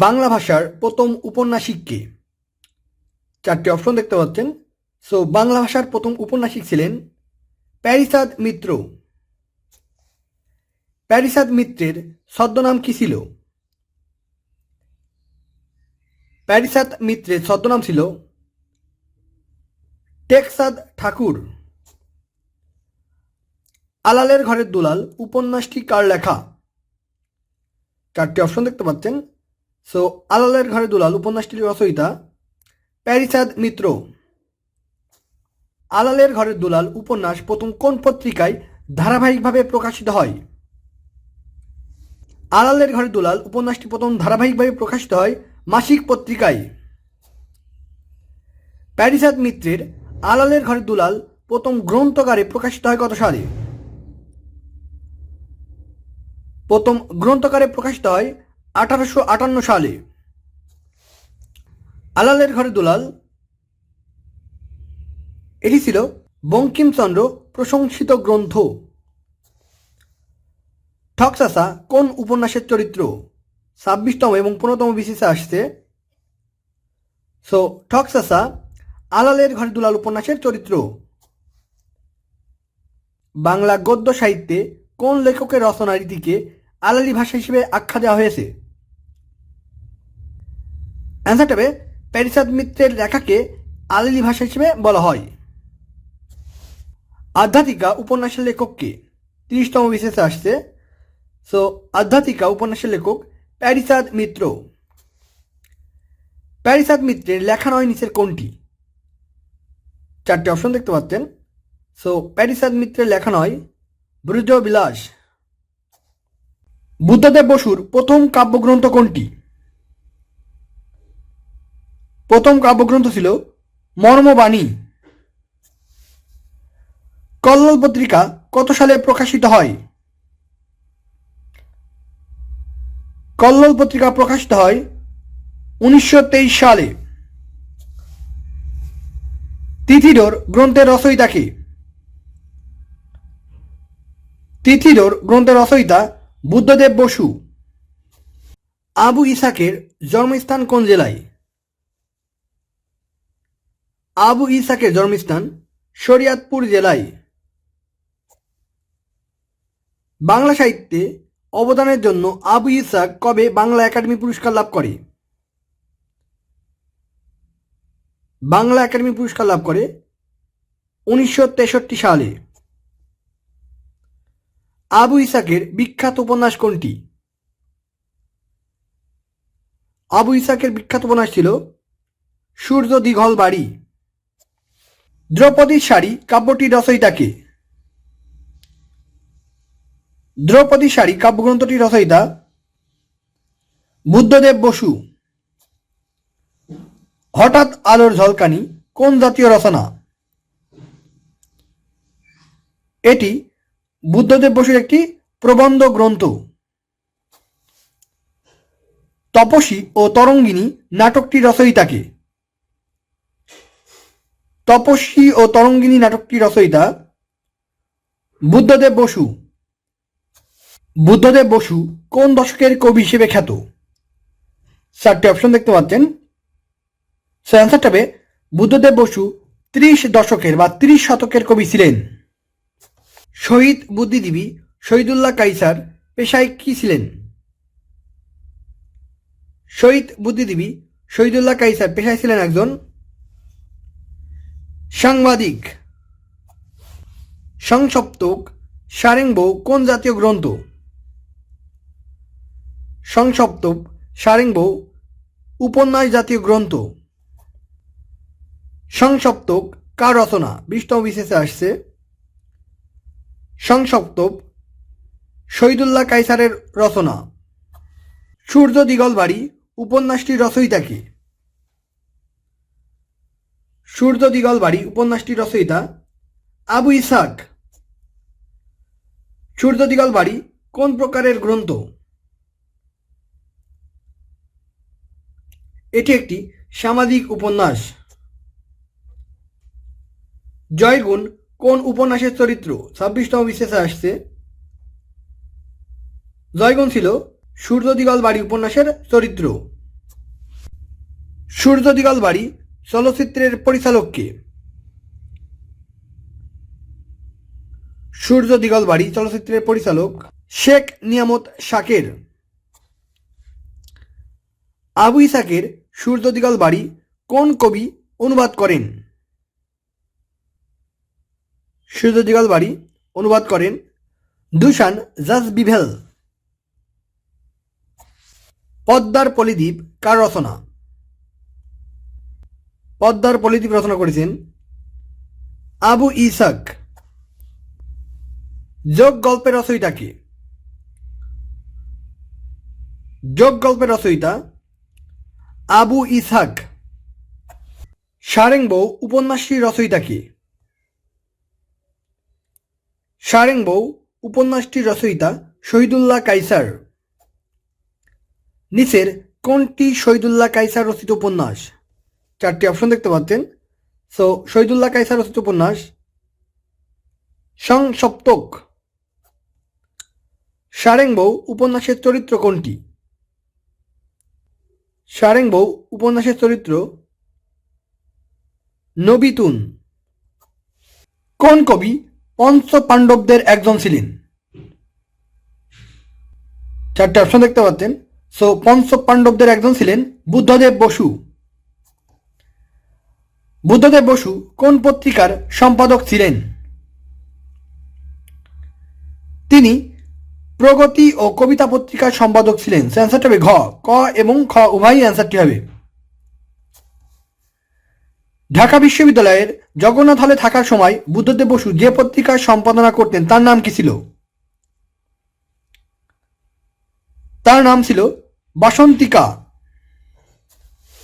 বাংলা ভাষার প্রথম উপন্যাসিক কে? চারটি অপশন দেখতে পাচ্ছেন। সো বাংলা ভাষার প্রথম উপন্যাসিক ছিলেন প্যারিসাদ মিত্র। প্যারিসাদ মিত্রের ছদ্মনাম কি ছিল? প্যারিসাদ মিত্রের ছদ্মনাম ছিল টেকসাদ ঠাকুর। আলালের ঘরের দুলাল উপন্যাসটি কার লেখা? চারটি অপশন দেখতে পাচ্ছেন। সো আলালের ঘরে দুলাল উপন্যাসটির রচয়িতা প্যারিসাদ মিত্র আলালের ঘরের দুলাল উপন্যাস প্রথম কোন পত্রিকায় ধারাবাহিকভাবে প্রকাশিত হয় আলালের ঘরে দুলাল উপন্যাসটি প্রথম ধারাবাহিকভাবে প্রকাশিত হয় মাসিক পত্রিকায় প্যারিসাদ মিত্রের আলালের ঘরে দুলাল প্রথম গ্রন্থকারে প্রকাশিত হয় কত সালে প্রথম গ্রন্থকারে প্রকাশিত হয় আঠারোশো আটান্ন সালে। আলালের ঘরে দুলাল, এটি ছিল বঙ্কিমচন্দ্র প্রশংসিত গ্রন্থ। ঠকসাসা কোন উপন্যাসের চরিত্র? ছাব্বিশতম এবং পনেরোতম বিসিসে আসছে। সো ঠকসাসা আলালের ঘরে দুলাল উপন্যাসের চরিত্র। বাংলা গদ্য সাহিত্যে কোন লেখকের রচনা রীতিকে আলালি ভাষা হিসেবে আখ্যা দেওয়া হয়েছে? অ্যান্সারটা হবে প্যারিসাদ মিত্রের লেখাকে আলালি ভাষা হিসেবে বলা হয়। আধ্যাত্মিকা উপন্যাসের লেখককে তিরিশতম বিশেষে আসছে। সো আধ্যাত্মিকা উপন্যাসের লেখক প্যারিসাদ মিত্র। প্যারিসাদ মিত্রের লেখা নয় নিচের কোনটি? চারটি অপশন দেখতে পাচ্ছেন। সো প্যারিসাদ মিত্রের লেখা নয় ব্রজ বিলাস বুদ্ধদেব বসুর প্রথম কাব্যগ্রন্থ কোনটি? প্রথম কাব্যগ্রন্থ ছিল মর্মবাণী। কল্লোল পত্রিকা কত সালে প্রকাশিত হয়? কল্লোল পত্রিকা প্রকাশিত হয় উনিশশো তেইশ সালে। তিথিডোর গ্রন্থের রচয়িতাকে তিথিডোর গ্রন্থের রচয়িতা বুদ্ধদেব বসু। আবু ইসাকের জন্মস্থান কোন জেলায়? আবু ইসাকের জন্মস্থান শরিয়াতপুর জেলায়। বাংলা সাহিত্যে অবদানের জন্য আবু ইসাক কবে বাংলা একাডেমি পুরস্কার লাভ করে? বাংলা একাডেমি পুরস্কার লাভ করে উনিশশো তেষট্টি সালে। আবু ইসাকের বিখ্যাত উপন্যাস কোনটি? আবু ইসাকের বিখ্যাত উপন্যাস ছিল সূর্য দীঘল বাড়ি। দ্রৌপদীর শাড়ি, কাব্যটির রচয়িতাকে দ্রৌপদীর শাড়ি, কাব্যগ্রন্থটির রচয়িতা বুদ্ধদেব বসু। হঠাৎ আলোর ঝলকানি, কোন জাতীয় রচনা? এটি বুদ্ধদেব বসুর একটি প্রবন্ধ গ্রন্থ। তপসী ও তরঙ্গিনী নাটকটির রচয়িতাকে তপস্বী ও তরঙ্গিনী নাটকটি রচয়িতা বুদ্ধদেব বসু। বুদ্ধদেব বসু কোন দশকের কবি হিসেবে খ্যাত? চারটি অপশন দেখতে পাচ্ছেন। অ্যান্সারটা বুদ্ধদেব বসু ত্রিশ দশকের বা ত্রিশ শতকের কবি ছিলেন। শহীদ বুদ্ধিজীবী শহীদুল্লাহ কাইসার পেশায় কি ছিলেন? শহীদ বুদ্ধিজীবী শহীদুল্লাহ কাইসার পেশায় ছিলেন একজন সাংবাদিক, সংসপ্তক, সারেংবৌ কোন জাতীয় গ্রন্থ? সংসপ্তক, সারেংবৌ উপন্যাস জাতীয় গ্রন্থ। সংসপ্তক, কার রচনা? বিষ্টম বিশেষে আসছে। সংসপ্তক, শহীদুল্লাহ কাইসারের রচনা। সূর্য দিগল বাড়ি উপন্যাসটির রচয়িতাকে সূর্য দিগল বাড়ি উপন্যাসটির রচয়িতা আবু ইসাক। সূর্য দিগল বাড়ি কোন প্রকারের গ্রন্থ? এটি একটি সামাজিক উপন্যাস। জয়গুণ কোন উপন্যাসের চরিত্র? ছাব্বিশতম বিশেষে আসছে। জয়গুণ ছিল সূর্য দিগল বাড়ি উপন্যাসের চরিত্র। সূর্য দিগল বাড়ি চলচ্চিত্রের পরিচালককে সূর্য দিগল বাড়ি চলচ্চিত্রের পরিচালক শেখ নিয়ামত শাকের। আবু ইসাকের সূর্য দিগল বাড়ি কোন কবি অনুবাদ করেন? সূর্য দিগল বাড়ি অনুবাদ করেন দুশান জাজ বিভেল পদ্মার পলিদ্বীপ কার রচনা? পদ্মার পলিদ্বীপ রচনা করেছেন আবু ইসাক। যোগ গল্পের রচয়িতাকে যোগ গল্পের রচয়িতা আবু ইসাক। সারেংবৌ উপন্যাসটির সারেং সারেংবৌ উপন্যাসটির রচয়িতা শহীদুল্লাহ কাইসার নিচের কোনটি শহীদুল্লাহ কাইসার রচিত উপন্যাস? চারটি অপশন দেখতে পাচ্ছেন। সো শহীদুল্লাহ কাইসার রচিত উপন্যাস সংসপ্তক, সারেংবৌ উপন্যাসের চরিত্র কোনটি? সারেং সারেংবৌ উপন্যাসের চরিত্র নবিতুন। কোন কবি পঞ্চ পাণ্ডবদের একজন ছিলেন? চারটে অপশন দেখতে পাচ্ছেন। সো পঞ্চ পাণ্ডবদের একজন ছিলেন বুদ্ধদেব বসু। বুদ্ধদেব বসু কোন পত্রিকার সম্পাদক ছিলেন? তিনি প্রগতি ও কবিতা পত্রিকার সম্পাদক ছিলেন। অ্যান্সারটি হবে ঘ, ক এবং খ উভয়ই অ্যান্সারটি হবে। ঢাকা বিশ্ববিদ্যালয়ের জগন্নাথ হলে থাকার সময় বুদ্ধদেব বসু যে পত্রিকার সম্পাদনা করতেন তার নাম কি ছিল? তার নাম ছিল বাসন্তিকা।